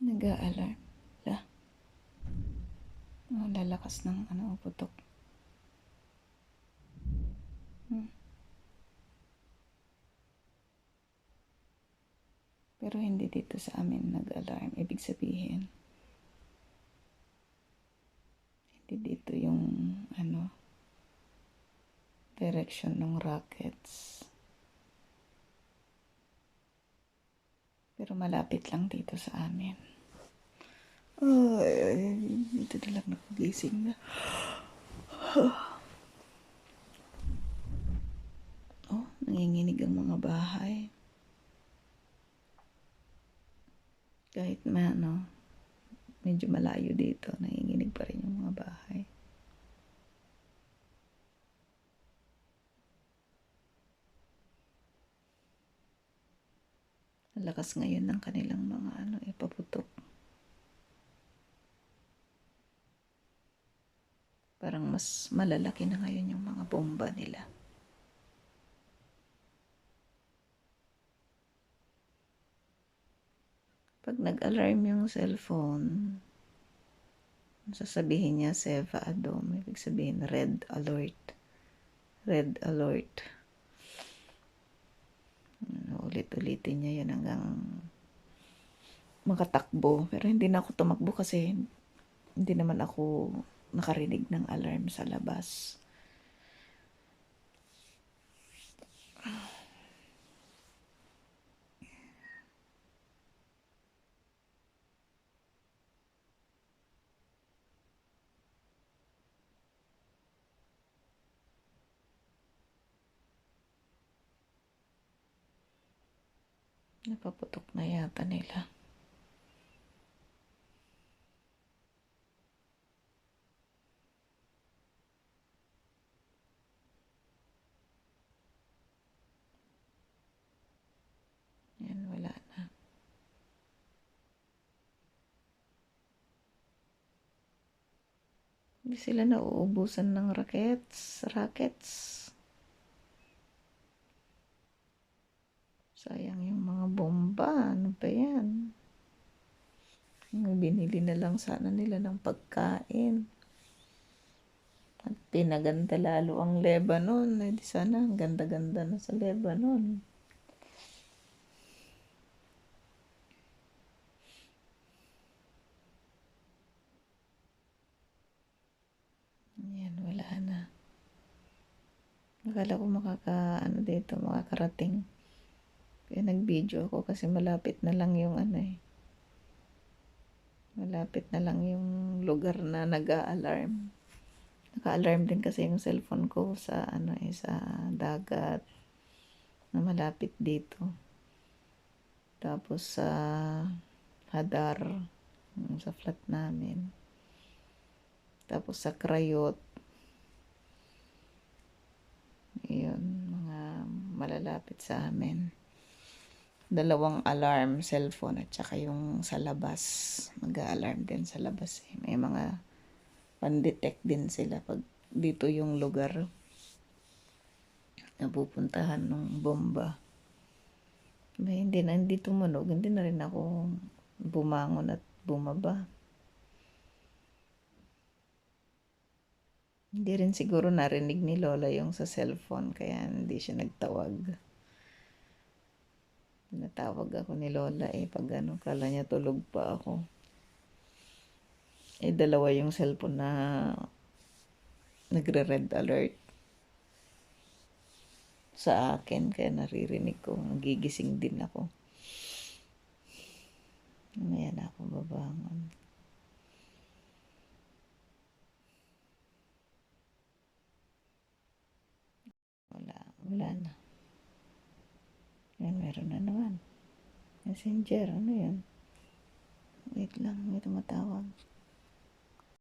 Nag-a-alarm. La. Oh, lalakas ng ano, putok. Hmm. Pero hindi dito sa amin nag-alarm. Ibig sabihin, hindi dito yung ano, direction ng rockets. Pero malapit lang dito sa amin. Ay, dito na lang nakugising na. Oh, nanginginig ang mga bahay. Kahit ma, ano, medyo malayo dito, nanginginig pa rin yung mga bahay. Lakas ngayon ng kanilang mga ano, ipaputok. Mas malalaki na ngayon yung mga bomba nila. Pag nag-alarm yung cellphone, sasabihin niya Seva Adom. Ibig sabihin red alert. Red alert. Ano, Ulit-ulitin niya yun hanggang makatakbo. Pero hindi na ako tumakbo kasi hindi naman ako nakarinig ng alarm sa labas. Napaputok na yata nila. Yan, wala na. Hindi sila nauubusan ng rockets. Rockets. Sayang yung mga bomba. Ano ba yan? Binili na lang sana nila ng pagkain. At pinaganda lalo ang Lebanon. Eh, di sana ang ganda-ganda na sa Lebanon. Yan, wala na. Akala ko makaka, ano dito, makakarating. Kaya nag-video ako kasi malapit na lang yung ano eh. Malapit na lang yung lugar na nag-a-alarm. Naka-alarm din kasi yung cellphone ko sa ano eh, sa dagat na malapit dito. Tapos sa Hadar, yung sa flat namin. Tapos sa Krayot. Yun, mga malalapit sa amin. Dalawang alarm, cellphone, at saka yung sa labas. Mag-alarm din sa labas. Eh. May mga pan-detect din sila pag dito yung lugar na pupuntahan ng bomba. May hindi na hindi tumunog, hindi na rin ako bumangon at bumaba. Hindi rin siguro narinig ni Lola yung sa cellphone kaya hindi siya nagtawag. Natawag ako ni Lola eh pag ano, kala niya tulog pa ako. Eh dalawa yung cellphone na nagre-red alert sa akin kaya naririnig ko, nagigising din ako. Mamaya na ako babangon. Wala, na. Yan, meron na naman. Messenger, ano yan? Wait lang, may tumatawag.